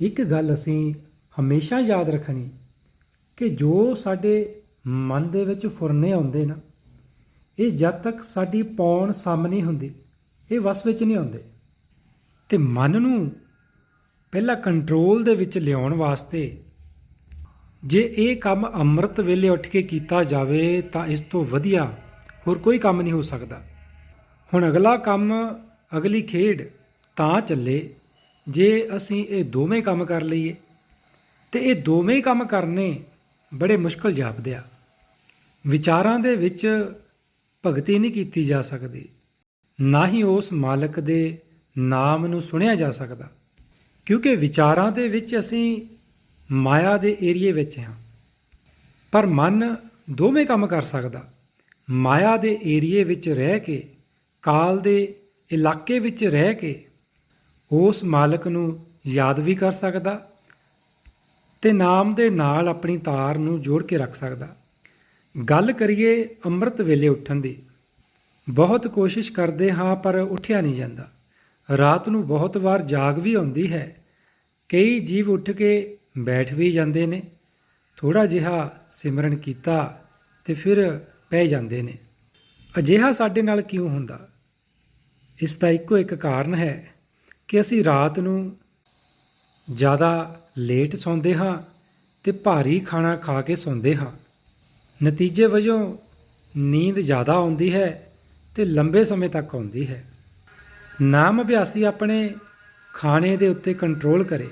ਇੱਕ ਗੱਲ ਅਸੀਂ ਹਮੇਸ਼ਾ ਯਾਦ ਰੱਖਣੀ ਕਿ ਜੋ ਸਾਡੇ ਮਨ ਦੇ ਵਿੱਚ ਫੁਰਨੇ ਆਉਂਦੇ ਨਾ, ਇਹ ਜਦ ਤੱਕ ਸਾਡੀ ਪੌਣ ਸਮ ਨਹੀਂ ਹੁੰਦੀ, ਇਹ ਵਸ ਵਿੱਚ ਨਹੀਂ ਆਉਂਦੇ। ਤੇ ਮਨ ਨੂੰ ਪਹਿਲਾਂ ਕੰਟਰੋਲ ਦੇ ਵਿੱਚ ਲਿਆਉਣ ਵਾਸਤੇ ਜੇ ਇਹ ਕੰਮ ਅੰਮ੍ਰਿਤ ਵੇਲੇ ਉੱਠ ਕੇ ਕੀਤਾ ਜਾਵੇ ਤਾਂ ਇਸ ਤੋਂ ਵਧੀਆ ਹੋਰ ਕੋਈ ਕੰਮ ਨਹੀਂ ਹੋ ਸਕਦਾ। ਹੁਣ ਅਗਲਾ ਕੰਮ, ਅਗਲੀ ਖੇਡ ਤਾਂ ਚੱਲੇ। ਜੇ ਅਸੀਂ ਇਹ ਦੋਵੇਂ ਕੰਮ ਕਰ ਲਈਏ, ਤੇ ਇਹ ਦੋਵੇਂ ਕੰਮ ਕਰਨੇ ਬੜੇ ਮੁਸ਼ਕਲ ਜਾਪਦੇ ਆ। ਵਿਚਾਰਾਂ ਦੇ ਵਿੱਚ ਭਗਤੀ ਨਹੀਂ ਕੀਤੀ ਜਾ ਸਕਦੀ। ਨਾ ਹੀ ਉਸ ਮਾਲਕ ਦੇ ਨਾਮ ਨੂੰ ਸੁਣਿਆ ਜਾ ਸਕਦਾ। ਕਿਉਂਕਿ ਵਿਚਾਰਾਂ ਦੇ ਵਿੱਚ ਅਸੀਂ ਮਾਇਆ ਦੇ ਏਰੀਏ ਵਿੱਚ ਹਾਂ। ਪਰ ਮਨ ਦੋਵੇਂ ਕੰਮ ਕਰ ਸਕਦਾ। ਮਾਇਆ ਦੇ ਏਰੀਏ ਵਿੱਚ ਰਹਿ ਕੇ, ਕਾਲ ਦੇ ਇਲਾਕੇ ਵਿੱਚ ਰਹਿ ਕੇ ਉਸ ਮਾਲਕ ਨੂੰ ਯਾਦ ਵੀ ਕਰ ਸਕਦਾ ਤੇ ਨਾਮ ਦੇ ਨਾਲ ਆਪਣੀ ਤਾਰ ਨੂੰ ਜੋੜ ਕੇ ਰੱਖ ਸਕਦਾ। ਗੱਲ ਕਰੀਏ ਅੰਮ੍ਰਿਤ ਵੇਲੇ ਉੱਠਣ ਦੀ। ਬਹੁਤ ਕੋਸ਼ਿਸ਼ ਕਰਦੇ ਹਾਂ, ਪਰ ਉੱਠਿਆ ਨਹੀਂ ਜਾਂਦਾ। ਰਾਤ ਨੂੰ ਬਹੁਤ ਵਾਰ ਜਾਗ ਵੀ ਆਉਂਦੀ ਹੈ। ਕਈ ਜੀਵ ਉੱਠ ਕੇ ਬੈਠ ਵੀ ਜਾਂਦੇ ਨੇ। ਥੋੜਾ ਜਿਹਾ ਸਿਮਰਨ ਕੀਤਾ ਤੇ ਫਿਰ ਪੈ ਜਾਂਦੇ ਨੇ। ਅਜਿਹਾ ਸਾਡੇ ਨਾਲ ਕਿਉਂ ਹੁੰਦਾ? ਇਸ ਦਾ ਇੱਕੋ ਇੱਕ ਕਾਰਨ ਹੈ। ਕਿ ਅਸੀਂ ਰਾਤ ਨੂੰ ਜ਼ਿਆਦਾ ਲੇਟ ਸੌਂਦੇ ਹਾਂ ਤੇ ਭਾਰੀ ਖਾਣਾ ਖਾ ਕੇ ਸੌਂਦੇ ਹਾਂ। ਨਤੀਜੇ ਵਜੋਂ ਨੀਂਦ ਜ਼ਿਆਦਾ ਆਉਂਦੀ ਹੈ ਤੇ ਲੰਬੇ ਸਮੇਂ ਤੱਕ ਆਉਂਦੀ ਹੈ। ਨਾਮ ਅਭਿਆਸੀ ਆਪਣੇ ਖਾਣੇ ਦੇ ਉੱਤੇ ਕੰਟਰੋਲ ਕਰੇ,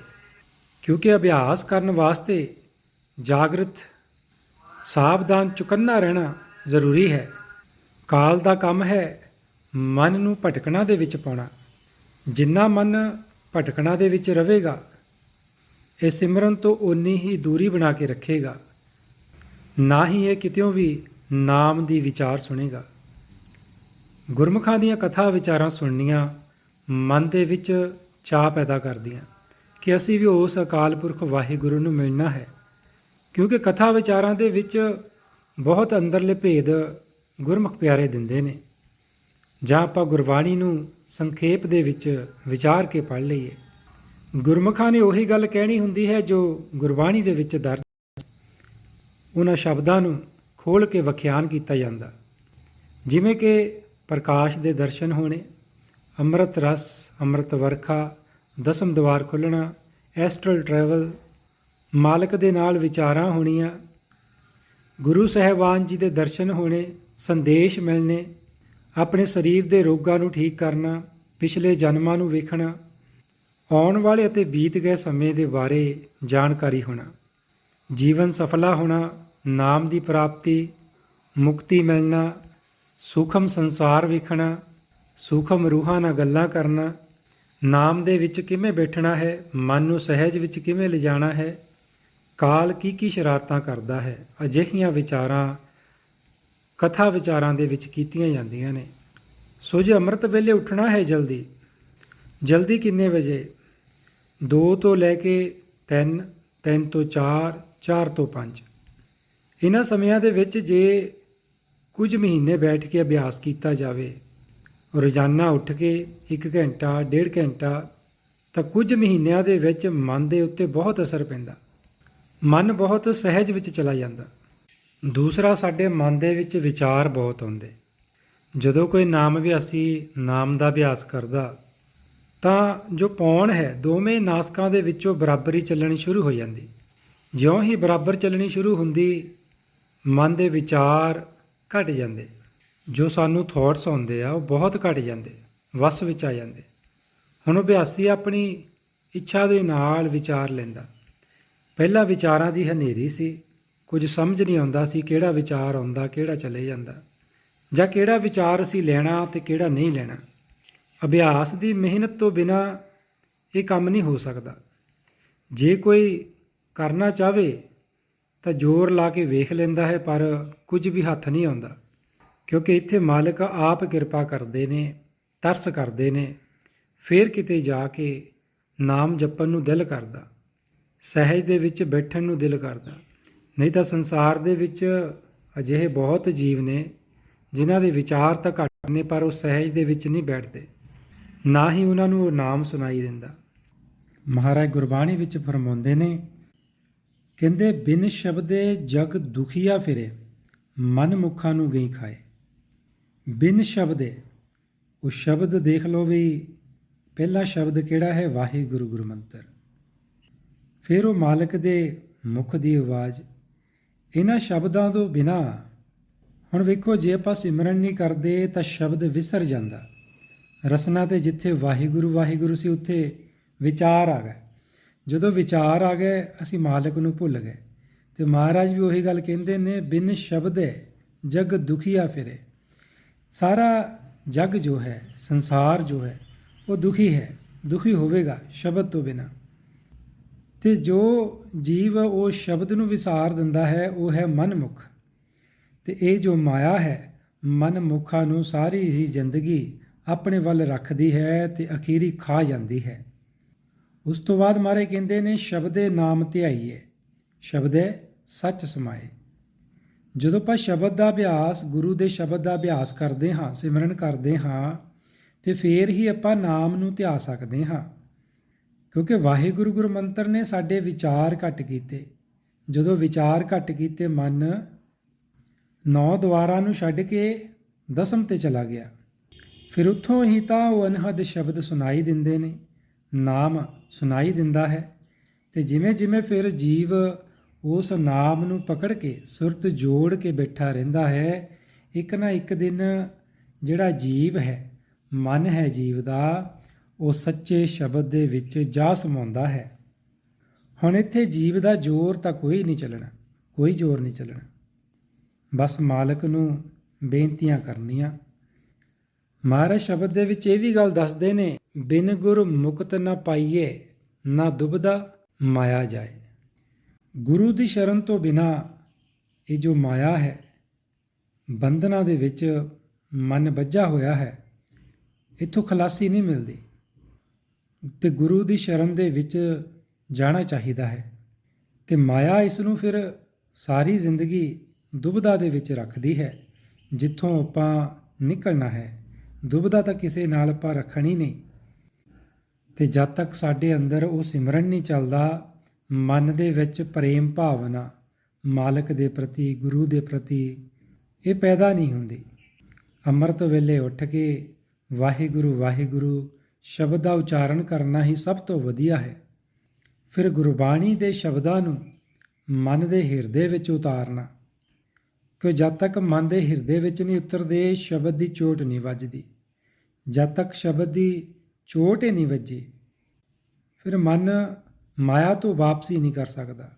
ਕਿਉਂਕਿ ਅਭਿਆਸ ਕਰਨ ਵਾਸਤੇ ਜਾਗਰਤ, ਸਾਵਧਾਨ ਚੁਕੰਨਾ ਰਹਿਣਾ ਜ਼ਰੂਰੀ ਹੈ। ਕਾਲ ਦਾ ਕੰਮ ਹੈ ਮਨ ਨੂੰ ਭਟਕਣਾ ਦੇ ਵਿੱਚ ਪਾਉਣਾ। ਜਿੰਨਾ ਮਨ ਭਟਕਣਾ ਦੇ ਵਿੱਚ ਰਹੇਗਾ, ਇਹ ਸਿਮਰਨ ਤੋਂ ਓਨੀ ਹੀ ਦੂਰੀ ਬਣਾ ਕੇ ਰੱਖੇਗਾ। ਨਾ ਹੀ ਇਹ ਕਿਤਿਓਂ ਵੀ ਨਾਮ ਦੀ ਵਿਚਾਰ ਸੁਣੇਗਾ। ਗੁਰਮੁਖਾਂ ਦੀਆਂ ਕਥਾ ਵਿਚਾਰਾਂ ਸੁਣਨੀਆਂ ਮਨ ਦੇ ਵਿੱਚ ਚਾਹ ਪੈਦਾ ਕਰਦੀਆਂ ਕਿ ਅਸੀਂ ਵੀ ਉਸ ਅਕਾਲ ਪੁਰਖ ਵਾਹਿਗੁਰੂ ਨੂੰ ਮਿਲਣਾ ਹੈ, ਕਿਉਂਕਿ ਕਥਾ ਵਿਚਾਰਾਂ ਦੇ ਵਿੱਚ ਬਹੁਤ ਅੰਦਰਲੇ ਭੇਦ ਗੁਰਮੁਖ ਪਿਆਰੇ ਦਿੰਦੇ ਨੇ। ਜਾਂ ਆਪਾਂ ਗੁਰਬਾਣੀ ਨੂੰ ਸੰਖੇਪ ਦੇ ਵਿੱਚ ਵਿਚਾਰ ਕੇ ਪੜ੍ਹ ਲਈਏ। ਗੁਰਮੁਖਾਂ ਨੇ ਉਹੀ ਗੱਲ ਕਹਿਣੀ ਹੁੰਦੀ ਹੈ ਜੋ ਗੁਰਬਾਣੀ ਦੇ ਵਿੱਚ ਦਰਜ ਉਹਨਾਂ ਸ਼ਬਦਾਂ ਨੂੰ ਖੋਲ ਕੇ ਵਿਖਿਆਨ ਕੀਤਾ ਜਾਂਦਾ। ਜਿਵੇਂ ਕਿ ਪ੍ਰਕਾਸ਼ ਦੇ ਦਰਸ਼ਨ ਹੋਣੇ, ਅੰਮ੍ਰਿਤ ਰਸ, ਅੰਮ੍ਰਿਤ ਵਰਖਾ, ਦਸਮ ਦਵਾਰ ਖੁੱਲਣਾ, ਐਸਟਰਲ ਟਰੈਵਲ, ਮਾਲਕ ਦੇ ਨਾਲ ਵਿਚਾਰਾਂ ਹੋਣੀਆਂ, ਗੁਰੂ ਸਹਿਬਾਨ ਜੀ ਦੇ ਦਰਸ਼ਨ ਹੋਣੇ, ਸੰਦੇਸ਼ ਮਿਲਨੇ ਆਪਣੇ ਸਰੀਰ ਦੇ ਰੋਗਾਂ ਨੂੰ ਠੀਕ ਕਰਨਾ, ਪਿਛਲੇ ਜਨਮਾਂ ਨੂੰ ਵੇਖਣਾ, ਆਉਣ ਵਾਲੇ ਅਤੇ ਬੀਤ ਗਏ ਸਮੇਂ ਦੇ ਬਾਰੇ ਜਾਣਕਾਰੀ ਹੋਣਾ। ਜੀਵਨ ਸਫਲਾ ਹੋਣਾ, ਨਾਮ ਦੀ ਪ੍ਰਾਪਤੀ, ਮੁਕਤੀ ਮਿਲਣਾ, ਸੂਖਮ ਸੰਸਾਰ ਵੇਖਣਾ, ਸੂਖਮ ਰੂਹਾਂ ਨਾਲ ਗੱਲਾਂ ਕਰਨਾ, ਨਾਮ ਦੇ ਵਿੱਚ ਕਿਵੇਂ ਬੈਠਣਾ ਹੈ, ਮਨ ਨੂੰ ਸਹਿਜ ਵਿੱਚ ਕਿਵੇਂ ਲਿਜਾਣਾ ਹੈ, ਕਾਲ ਕੀ ਕੀ ਸ਼ਰਾਰਤਾਂ ਕਰਦਾ ਹੈ, ਅਜਿਹੀਆਂ ਵਿਚਾਰਾਂ ਕਥਾ ਵਿਚਾਰਾਂ ਦੇ ਵਿੱਚ ਕੀਤੀਆਂ ਜਾਂਦੀਆਂ ਨੇ। ਸੋ ਜੇ ਅੰਮ੍ਰਿਤ ਵੇਲੇ ਉੱਠਣਾ ਹੈ ਜਲਦੀ। ਜਲਦੀ ਕਿੰਨੇ ਵਜੇ? 2 ਤੋਂ ਲੈ ਕੇ 3 3 ਤੋਂ 4 4 ਤੋਂ 5 ਇਹਨਾਂ ਸਮਿਆਂ ਦੇ ਵਿੱਚ ਜੇ ਕੁਝ ਮਹੀਨੇ ਬੈਠ ਕੇ ਅਭਿਆਸ ਕੀਤਾ ਜਾਵੇ, ਰੋਜ਼ਾਨਾ ਉੱਠ ਕੇ 1 ਘੰਟਾ, ਡੇਢ ਘੰਟਾ, ਤਾਂ ਕੁਝ ਮਹੀਨਿਆਂ ਦੇ ਵਿੱਚ ਮਨ ਦੇ ਉੱਤੇ ਬਹੁਤ ਅਸਰ ਪੈਂਦਾ। ਮਨ ਬਹੁਤ ਸਹਿਜ ਵਿੱਚ ਚਲਾ ਜਾਂਦਾ। ਦੂਸਰਾ, ਸਾਡੇ ਮਨ ਦੇ ਵਿੱਚ ਵਿਚਾਰ ਬਹੁਤ ਆਉਂਦੇ। ਜਦੋਂ ਕੋਈ ਨਾਮ ਅਭਿਆਸੀ ਨਾਮ ਦਾ ਅਭਿਆਸ ਕਰਦਾ, ਤਾਂ ਜੋ ਪੌਣ ਹੈ, ਦੋਵੇਂ ਨਾਸਕਾਂ ਦੇ ਵਿੱਚੋਂ ਬਰਾਬਰੀ ਚੱਲਣੀ ਸ਼ੁਰੂ ਹੋ ਜਾਂਦੀ। ਜਿਉਂ ਹੀ ਬਰਾਬਰ ਚੱਲਣੀ ਸ਼ੁਰੂ ਹੁੰਦੀ, ਮਨ ਦੇ ਵਿਚਾਰ ਘਟ ਜਾਂਦੇ। ਜੋ ਸਾਨੂੰ ਥਾਟਸ ਆਉਂਦੇ ਆ, ਉਹ ਬਹੁਤ ਘਟ ਜਾਂਦੇ, ਵਸ ਵਿੱਚ ਆ ਜਾਂਦੇ। ਹੁਣ ਅਭਿਆਸੀ ਆਪਣੀ ਇੱਛਾ ਦੇ ਨਾਲ ਵਿਚਾਰ ਲੈਂਦਾ। ਪਹਿਲਾਂ ਵਿਚਾਰਾਂ ਦੀ ਹਨੇਰੀ ਸੀ। ਕੁਝ ਸਮਝ ਨਹੀਂ ਆਉਂਦਾ ਸੀ ਕਿਹੜਾ ਵਿਚਾਰ ਆਉਂਦਾ, ਕਿਹੜਾ ਚਲੇ ਜਾਂਦਾ। ਜਾਂ ਕਿਹੜਾ ਵਿਚਾਰ ਅਸੀਂ ਲੈਣਾ ਤੇ ਕਿਹੜਾ ਨਹੀਂ ਲੈਣਾ। ਅਭਿਆਸ ਦੀ ਮਿਹਨਤ ਤੋਂ ਬਿਨਾ ਇਹ ਕੰਮ ਨਹੀਂ ਹੋ ਸਕਦਾ। ਜੇ ਕੋਈ ਕਰਨਾ ਚਾਹਵੇ ਤਾਂ ਜ਼ੋਰ ਲਾ ਕੇ ਵੇਖ ਲੈਂਦਾ ਹੈ, ਪਰ ਕੁਝ ਵੀ ਹੱਥ ਨਹੀਂ ਆਉਂਦਾ। ਕਿਉਂਕਿ ਇੱਥੇ ਮਾਲਕ ਆਪ ਕਿਰਪਾ ਕਰਦੇ ਨੇ, ਤਰਸ ਕਰਦੇ ਨੇ। ਫਿਰ ਕਿਤੇ ਜਾ ਕੇ ਨਾਮ ਜਪਣ ਨੂੰ ਦਿਲ ਕਰਦਾ। ਸਹਿਜ ਦੇ ਵਿੱਚ ਬੈਠਣ ਨੂੰ ਦਿਲ ਕਰਦਾ। ਨਹੀਂ ਤਾਂ ਸੰਸਾਰ ਦੇ ਵਿੱਚ ਅਜਿਹੇ ਬਹੁਤ ਜੀਵ ਨੇ ਜਿਨ੍ਹਾਂ ਦੇ ਵਿਚਾਰ ਤਾਂ ਘੱਟ ਨੇ, ਪਰ ਉਹ ਸਹਿਜ ਦੇ ਵਿੱਚ ਨਹੀਂ ਬੈਠਦੇ। ਨਾ ਹੀ ਉਹਨਾਂ ਨੂੰ ਉਹ ਨਾਮ ਸੁਣਾਈ ਦਿੰਦਾ। ਮਹਾਰਾਜ ਗੁਰਬਾਣੀ ਵਿੱਚ ਫਰਮਾਉਂਦੇ ਨੇ, ਕਹਿੰਦੇ, ਬਿਨ ਸ਼ਬਦੇ ਜਗ ਦੁਖੀਆ ਫਿਰੇ, ਮਨ ਮੁਖਾਂ ਨੂੰ ਗਈ ਖਾਏ। ਬਿਨ ਸ਼ਬਦੇ, ਉਹ ਸ਼ਬਦ ਦੇਖ ਲਓ ਵੀ ਪਹਿਲਾ ਸ਼ਬਦ ਕਿਹੜਾ ਹੈ? ਵਾਹਿਗੁਰੂ ਗੁਰੂ ਮੰਤਰ ਫਿਰ ਉਹ ਮਾਲਕ ਦੇ ਮੁਖ ਦੀ ਆਵਾਜ਼ ਇਹਨਾਂ ਸ਼ਬਦਾਂ ਤੋਂ ਬਿਨਾ, ਹੁਣ ਵੇਖੋ ਜੇ ਆਪਾਂ ਸਿਮਰਨ ਨਹੀਂ ਕਰਦੇ ਤਾਂ ਸ਼ਬਦ ਵਿਸਰ ਜਾਂਦਾ। ਰਸਨਾ ਤੇ ਜਿੱਥੇ ਵਾਹਿਗੁਰੂ ਵਾਹਿਗੁਰੂ ਸੀ, ਉੱਥੇ ਵਿਚਾਰ ਆ ਗਏ। ਜਦੋਂ ਵਿਚਾਰ ਆ ਗਏ, ਅਸੀਂ ਮਾਲਕ ਨੂੰ ਭੁੱਲ ਗਏ। ਤੇ ਮਹਾਰਾਜ ਵੀ ਉਹੀ ਗੱਲ ਕਹਿੰਦੇ ਨੇ, ਬਿਨ ਸ਼ਬਦ ਸ਼ਬਦੇ ਜਗ ਦੁਖੀਆ ਫਿਰੇ। ਸਾਰਾ ਜਗ ਜੋ ਹੈ, ਸੰਸਾਰ ਜੋ ਹੈ, ਉਹ ਦੁਖੀ ਹੈ, ਦੁਖੀ ਹੋਵੇਗਾ ਸ਼ਬਦ ਤੋਂ ਬਿਨਾ। ਤੇ ਜੋ ਜੀਵ ਉਹ ਸ਼ਬਦ ਨੂੰ ਵਿਸਾਰ ਦਿੰਦਾ ਹੈ, ਉਹ ਹੈ ਮਨਮੁਖ। ਤੇ ਇਹ ਜੋ ਮਾਇਆ ਹੈ, ਮਨਮੁਖਾਂ ਨੂੰ ਸਾਰੀ ਹੀ ਜ਼ਿੰਦਗੀ ਆਪਣੇ ਵੱਲ ਰੱਖਦੀ ਹੈ ਤੇ ਅਖੀਰੀ ਖਾ ਜਾਂਦੀ ਹੈ। ਉਸ ਤੋਂ ਬਾਅਦ ਮਾਰੇ ਕਹਿੰਦੇ ਨੇ, ਸ਼ਬਦੇ ਨਾਮ ਧਿਆਈਏ, ਸ਼ਬਦੇ ਸੱਚ ਸਮਾਏ। ਜਦੋਂ ਆਪਾਂ ਸ਼ਬਦ ਦਾ ਅਭਿਆਸ, ਗੁਰੂ ਦੇ ਸ਼ਬਦ ਦਾ ਅਭਿਆਸ ਕਰਦੇ ਹਾਂ, ਸਿਮਰਨ ਕਰਦੇ ਹਾਂ, ਤੇ ਫੇਰ ਹੀ ਆਪਾਂ ਨਾਮ ਨੂੰ ਧਿਆ ਸਕਦੇ ਹਾਂ। ਕਿਉਂਕਿ ਵਾਹਿਗੁਰੂ ਗੁਰੂ ਮੰਤਰ ਨੇ ਸਾਡੇ ਵਿਚਾਰ ਘੱਟ ਕੀਤੇ। ਜਦੋਂ ਵਿਚਾਰ ਘੱਟ ਕੀਤੇ, ਮਨ ਨੌ ਦੁਆਰਾਂ ਨੂੰ ਛੱਡ ਕੇ ਦਸਮ ਤੇ ਚਲਾ ਗਿਆ। ਫਿਰ ਉੱਥੋਂ ਹੀ ਤਾਂ ਉਹ ਅਨਹਦ ਸ਼ਬਦ ਸੁਣਾਈ ਦਿੰਦੇ ਨੇ, ਨਾਮ ਸੁਣਾਈ ਦਿੰਦਾ ਹੈ ਤੇ ਜਿਵੇਂ ਜਿਵੇਂ ਫਿਰ ਜੀਵ ਉਸ ਨਾਮ ਨੂੰ ਪਕੜ ਕੇ, ਸੁਰਤ ਜੋੜ ਕੇ ਬੈਠਾ ਰਹਿੰਦਾ ਹੈ, ਇੱਕ ਨਾ ਇੱਕ ਦਿਨ ਜਿਹੜਾ ਜੀਵ ਹੈ, ਮਨ ਹੈ ਜੀਵ ਦਾ ਉਹ ਸੱਚੇ ਸ਼ਬਦ ਦੇ ਵਿੱਚ ਜਾ ਸਮਾਉਂਦਾ ਹੈ। ਹੁਣ ਇੱਥੇ ਜੀਵ ਦਾ ਜ਼ੋਰ ਤਾਂ ਕੋਈ ਨਹੀਂ ਚੱਲਣਾ, ਕੋਈ ਜ਼ੋਰ ਨਹੀਂ ਚੱਲਣਾ। ਬਸ ਮਾਲਕ ਨੂੰ ਬੇਨਤੀਆਂ ਕਰਨੀਆਂ। ਮਹਾਰਾਜ ਸ਼ਬਦ ਦੇ ਵਿੱਚ ਇਹ ਵੀ ਗੱਲ ਦੱਸਦੇ ਨੇ, ਬਿਨ ਗੁਰ ਮੁਕਤ ਨਾ ਪਾਈਏ, ਨਾ ਦੁਬਦਾ ਮਾਇਆ ਜਾਏ। ਗੁਰੂ ਦੀ ਸ਼ਰਨ ਤੋਂ ਬਿਨਾ ਇਹ ਜੋ ਮਾਇਆ ਹੈ, ਬੰਧਨਾਂ ਦੇ ਵਿੱਚ ਮਨ ਵੱਜਾ ਹੋਇਆ ਹੈ, ਇਥੋਂ ਖਲਾਸੀ ਨਹੀਂ ਮਿਲਦੀ। ਤੇ ਗੁਰੂ ਦੀ ਸ਼ਰਨ ਦੇ ਵਿੱਚ ਜਾਣਾ ਚਾਹੀਦਾ ਹੈ ਤੇ ਮਾਇਆ ਇਸ ਨੂੰ ਫਿਰ ਸਾਰੀ ਜ਼ਿੰਦਗੀ ਦੁਬਦਾ ਦੇ ਵਿੱਚ ਰੱਖਦੀ ਹੈ। ਜਿੱਥੋਂ ਆਪਾਂ ਨਿਕਲਣਾ ਹੈ, ਦੁਬਦਾ ਤਾਂ ਕਿਸੇ ਨਾਲ ਆਪਾਂ ਰੱਖਣੀ ਨਹੀਂ। ਤੇ ਜਦ ਤੱਕ ਸਾਡੇ ਅੰਦਰ ਉਹ ਸਿਮਰਨ ਨਹੀਂ ਚੱਲਦਾ, ਮਨ ਦੇ ਵਿੱਚ ਪ੍ਰੇਮ ਭਾਵਨਾ ਮਾਲਕ ਦੇ ਪ੍ਰਤੀ, ਗੁਰੂ ਦੇ ਪ੍ਰਤੀ ਇਹ ਪੈਦਾ ਨਹੀਂ ਹੁੰਦੀ। ਅੰਮ੍ਰਿਤ ਵੇਲੇ ਉੱਠ ਕੇ ਵਾਹਿਗੁਰੂ ਵਾਹਿਗੁਰੂ ਸ਼ਬਦ ਦਾ ਉਚਾਰਨ ਕਰਨਾ ਹੀ ਸਭ ਤੋਂ ਵਧੀਆ ਹੈ। ਫਿਰ ਗੁਰਬਾਣੀ ਦੇ ਸ਼ਬਦਾਂ ਨੂੰ ਮਨ ਦੇ ਹਿਰਦੇ ਵਿੱਚ ਉਤਾਰਨਾ। ਕਿ ਜਦ ਤੱਕ ਮਨ ਦੇ ਹਿਰਦੇ ਵਿੱਚ ਨਹੀਂ ਉਤਰਦੇ, ਸ਼ਬਦ ਦੀ ਚੋਟ ਨਹੀਂ ਵੱਜਦੀ। ਜਦ ਤੱਕ ਸ਼ਬਦ ਦੀ ਚੋਟ ਹੀ ਨਹੀਂ ਵੱਜੀ, ਫਿਰ ਮਨ ਮਾਇਆ ਤੋਂ ਵਾਪਸੀ ਨਹੀਂ ਕਰ ਸਕਦਾ।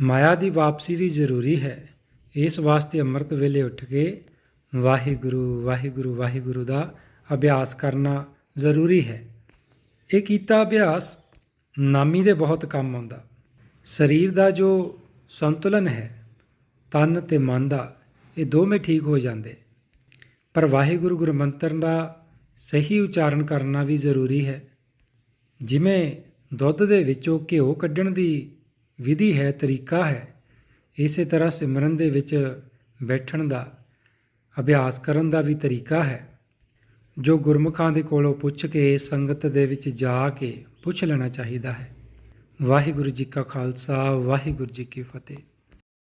ਮਾਇਆ ਦੀ ਵਾਪਸੀ ਵੀ ਜ਼ਰੂਰੀ ਹੈ। ਇਸ ਵਾਸਤੇ ਅੰਮ੍ਰਿਤ ਵੇਲੇ ਉੱਠ ਕੇ ਵਾਹਿਗੁਰੂ ਵਾਹਿਗੁਰੂ ਵਾਹਿਗੁਰੂ ਦਾ ਅਭਿਆਸ ਕਰਨਾ ਜ਼ਰੂਰੀ ਹੈ। ਇਹ ਕੀਤਾ ਅਭਿਆਸ ਨਾਮੀ ਦੇ ਬਹੁਤ ਕੰਮ ਆਉਂਦਾ। ਸਰੀਰ ਦਾ ਜੋ ਸੰਤੁਲਨ ਹੈ, ਤਨ ਤੇ ਮਨ ਦਾ, ਇਹ ਦੋਵੇਂ ਠੀਕ ਹੋ ਜਾਂਦੇ। ਪਰ ਵਾਹਿਗੁਰੂ ਗੁਰੂ ਮੰਤਰ ਦਾ ਸਹੀ ਉਚਾਰਨ ਕਰਨਾ ਵੀ ਜ਼ਰੂਰੀ ਹੈ। ਜਿਵੇਂ ਦੁੱਧ ਦੇ ਵਿੱਚੋਂ ਘਿਓ ਕੱਢਣ ਦੀ ਵਿਧੀ ਹੈ, ਤਰੀਕਾ ਹੈ, ਇਸੇ ਤਰ੍ਹਾਂ ਸਿਮਰਨ ਦੇ ਵਿੱਚ ਬੈਠਣ ਦਾ, ਅਭਿਆਸ ਕਰਨ ਦਾ ਵੀ ਤਰੀਕਾ ਹੈ। ਜੋ ਗੁਰਮੁਖਾਂ ਦੇ ਕੋਲੋਂ ਪੁੱਛ ਕੇ ਸੰਗਤ ਦੇ ਵਿੱਚ ਜਾ ਕੇ ਪੁੱਛ ਲੈਣਾ ਚਾਹੀਦਾ ਹੈ। ਵਾਹਿਗੁਰੂ ਜੀ ਕਾ ਖਾਲਸਾ, ਵਾਹਿਗੁਰੂ ਜੀ ਕੀ ਫਤਿਹ।